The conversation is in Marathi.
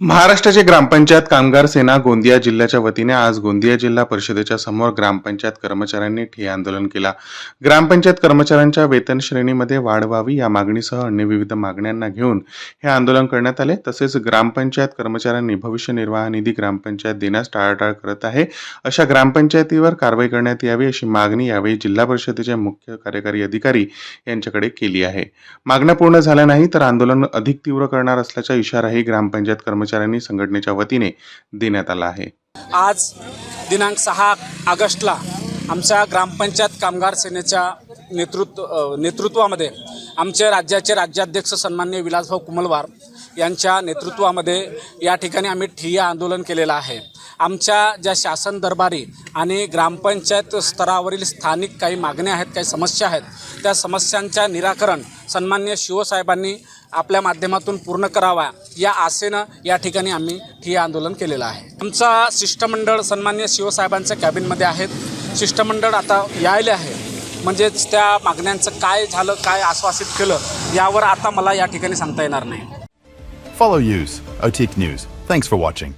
महाराष्ट्राचे ग्रामपंचायत कामगार सेना गोंदिया जिल्ह्याच्या वतीने आज गोंदिया जिल्हा परिषदेच्या समोर ग्रामपंचायत कर्मचाऱ्यांनी ठिय्या आंदोलन केला. ग्रामपंचायत कर्मचाऱ्यांच्या वेतन श्रेणीमध्ये वाढ व्हावी या मागणीसह अन्य विविध मागण्यांना घेऊन हे आंदोलन करण्यात आले. तसेच ग्रामपंचायत कर्मचाऱ्यांनी भविष्य निर्वाह निधी ग्रामपंचायत देण्यास टाळाटाळ करत आहे. अशा ग्रामपंचायतीवर कारवाई करण्यात यावी अशी मागणी यावेळी जिल्हा परिषदेचे मुख्य कार्यकारी अधिकारी यांच्याकडे केली आहे. मागण्या पूर्ण झाल्या नाही तर आंदोलन अधिक तीव्र करणार असल्याचा इशाराही ग्रामपंचायत कर्मचारी कर्मचाऱ्यांनी संघटनेच्या वतीने देण्यात आला आहे. आज दिनांक सहा ऑगस्टला आमच्या ग्रामपंचायत कामगार सेनेच्या नेतृत्व नेतृत्वामध्ये आमचे राज्याचे राज्याध्यक्ष सन्मान्य विलासभाऊ कुमलवार यांच्या नेतृत्वामध्ये या ठिकाणी आम्ही ठिय्या आंदोलन केलेलं आहे. आमच्या ज्या शासन दरबारी आणि ग्रामपंचायत स्तरावरील स्थानिक काही मागण्या आहेत काही समस्या आहेत त्या समस्यांच्या निराकरण सन्मान्य शिवसाहेबांनी आपल्या माध्यमातून पूर्ण करावा या आशेनं या ठिकाणी आम्ही हे आंदोलन केलेलं आहे. आमचा शिष्टमंडळ सन्मान्य शिवसाहेबांच्या कॅबिनमध्ये आहेत. शिष्टमंडळ आता यायले आहे. म्हणजेच त्या मागण्यांचं काय झालं काय आश्वासित केलं यावर आता मला या ठिकाणी सांगता येणार नाही. Follow Use, Otique news thanks for watching